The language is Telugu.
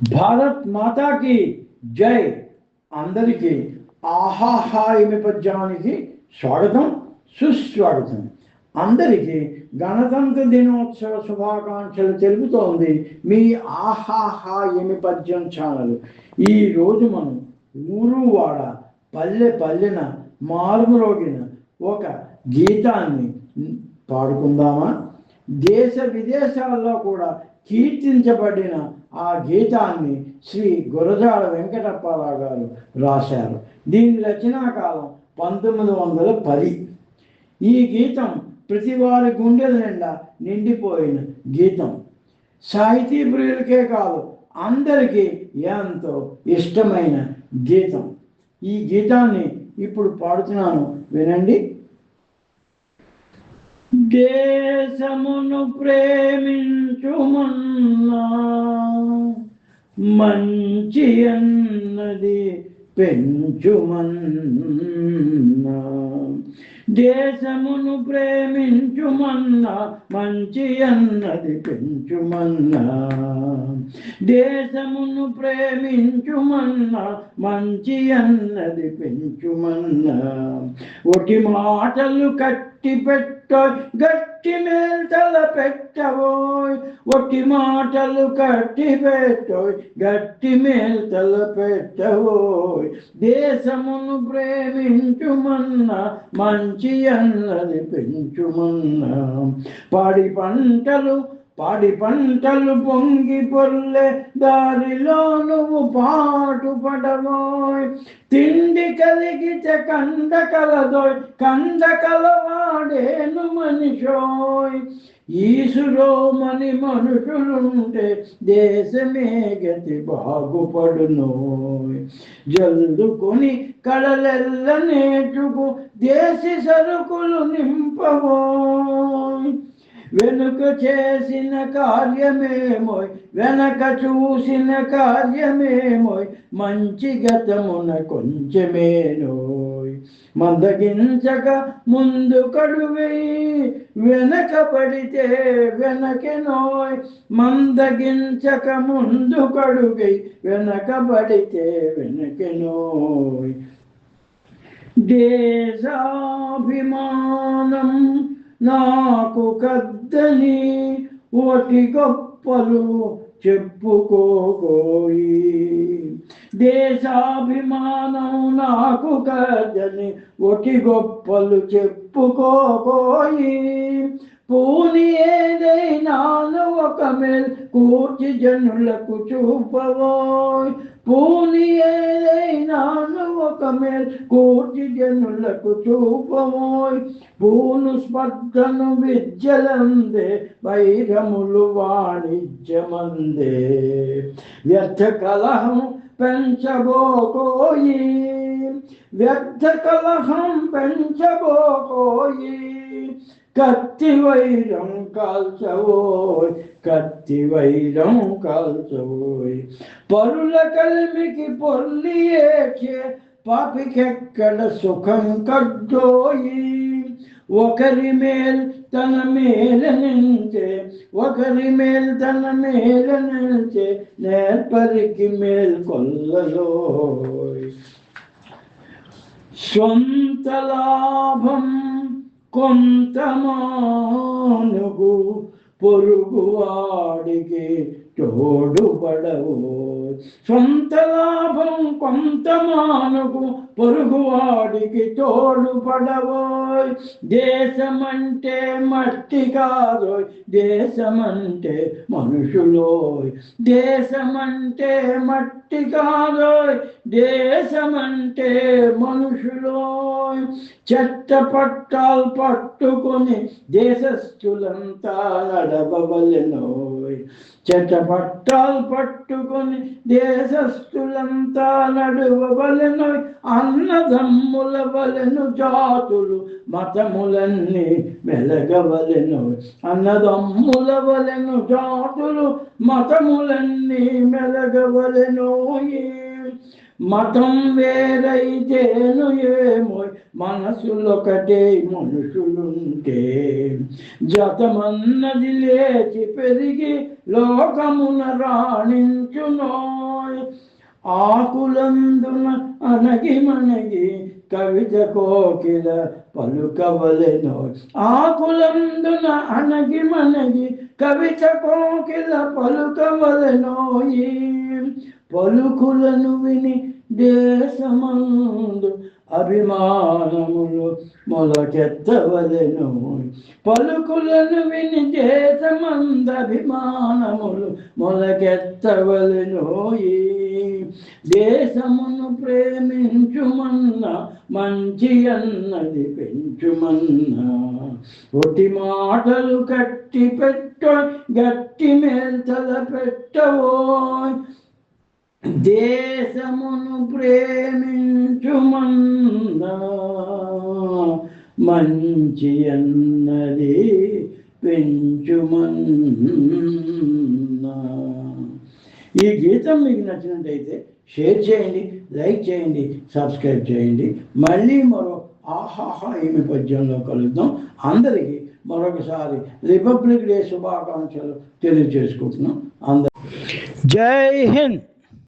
భారత్ మాతాకి జై. అందరికీ ఆహాహా ఎమి పద్యానికి స్వాగతం సుస్వాగతం. అందరికీ గణతంత్ర దినోత్సవ శుభాకాంక్షలు తెలుపుతోంది మీ ఆహాహా ఎమి పద్యం ఛానల్. ఈ రోజు మనం ఊరు వాడ పల్లె పల్లెన మారుమరోగిన ఒక గీతాన్ని పాడుకుందామా? దేశ విదేశాల్లో కూడా కీర్తించబడిన ఆ గీతాన్ని శ్రీ గురజాడ వెంకటప్పారావు గారు రాశారు. దీని రచనాకాలం పంతొమ్మిది వందల పది. ఈ గీతం ప్రతి వారి గుండెల నిండా నిండిపోయిన గీతం. సాహితీ ప్రియులకే కాదు అందరికీ ఎంతో ఇష్టమైన గీతం. ఈ గీతాన్ని ఇప్పుడు పాడుతున్నాను. వినండి. దేశమును ప్రేమించుమన్నా మంచి అన్నది పెంచుమన్నా. దేశమును ప్రేమించుమన్నా మంచి అన్నది పెంచుమన్నా. దేశమును ప్రేమించుమన్నా మంచి అన్నది పెంచుమన్నా. ఒకటి మాటలు గట్టి పెట్టో గట్టి మేల్తల పెట్టవోయ్ ఒట్టి మాటలు కట్టి పెట్టోయ్ గట్టి మేల్తల పెట్టవోయ్ దేశమును ప్రేమించుమన్నా మంచి అన్నది పెంచుమన్నా. పాడి పంటలు పాడి పంటలు పొంగి పొల్లె దారిలో నువ్వు పాటు పడవోయ్ తిండి కలిగితే కంద కందకలవాడేను మనిషోయ్. ఈసులో మని మనుషులుంటే దేశమే గతి బాగుపడును జల్దుకొని కడలెల్ల నేర్చుకు దేశి సరుకులు నింపవో వెనుక చేసిన కార్యమేమోయ్ వెనక చూసిన కార్యమేమోయ్ మంచి గతమున కొంచెమేనోయ్. మందగించక ముందు కడువేయి వెనక పడితే వెనకెనోయ్ మందగించక ముందు కడుగై వెనక పడితే వెనకెనోయ్ దేశాభిమానం నాకు కద్దని ఒకటి గొప్పలు చెప్పుకోబోయి. దేశాభిమానం నాకు కదని ఒకటి గొప్పలు చెప్పుకోబోయి. పూని ఏదైనా ఒక మేల్ కూర్చి జనులకు చూపబోయ్. కూలి ఏదైనాను ఒక మేల్ కోటి జనులకు చూపమోయ్. పూను స్పర్ధను విద్యలందే వైరములు వాణిజ్యమందే. వ్యర్థ కలహం పెంచబోకోయి. వ్యర్థ కలహం పెంచబోకోయి. కత్తి వైరం కాల్చవోయ్ కత్తి వైరం కాల్చవోయ్ పరుల కల్మికి పొల్లి ఏచే పాపికెక్కడ సుఖం కడ్డోయి ఒకరి మేల్ తన మేలనించే ఒకరి మేల్ తన మేలనించే నేర్పరికి మేల్ కొల్లలోయ్ స్వంత లాభం కొంత మానుగు పొరుగువాడికి తోడుబడవు సొంత లాభం కొంత మానుకు పొరుగువాడికి తోడుపడవోయ్. దేశమంటే మట్టి కాదోయ్ దేశమంటే మనుషులోయ్. దేశమంటే మట్టి కాదోయ్ దేశమంటే మనుషులోయ్. చెత్త పట్టాలు పట్టుకొని దేశస్థులంతా నడవవలెనోయ్ చెత్త పట్టాలు పట్టుకొని దేశస్థులంతా నడువవలెనోయ్ అన్నదమ్ముల వలెను జాతులు మతములన్నీ మెలగవలెను అన్నదమ్ముల వలెను జాతులు మతములన్నీ మెలగవలెను. మతం వేరైతేను ఏమో మనసులొకటే మనుషులుంటే జతమన్నది లేచి పెరిగి లోకమున రాణించునోయ్. ఆకులందున అనగి మనగి కవిత కోకిల పలుకవలెను ఆకులందున అనగి మనగి కవిత కోకిల పలుకవలెనోయి. పలుకులను విని దేశమందు అభిమానములు మొలకెత్తవలెను. పలుకులను విని చేతమంద అభిమానములు మొలకెత్తవలెనోయి దేశమును ప్రేమించుమన్న మంచి అన్నది పెంచుమన్నా. ఒటి మాటలు కట్టి పెట్ట గట్టి మేల్తల పెట్టవో దేశమును ప్రేమించుమన్నా మంచి అన్నది పెంచుమన్నా. ఈ గీతం మీకు నచ్చినట్టయితే షేర్ చేయండి లైక్ చేయండి సబ్స్క్రైబ్ చేయండి. మళ్ళీ మరో ఆహాహా ఏమి పద్యంలో కలుద్దాం. అందరికీ మరొకసారి రిపబ్లిక్ డే శుభాకాంక్షలు తెలియజేసుకుంటున్నాం. అందరు జై హింద్!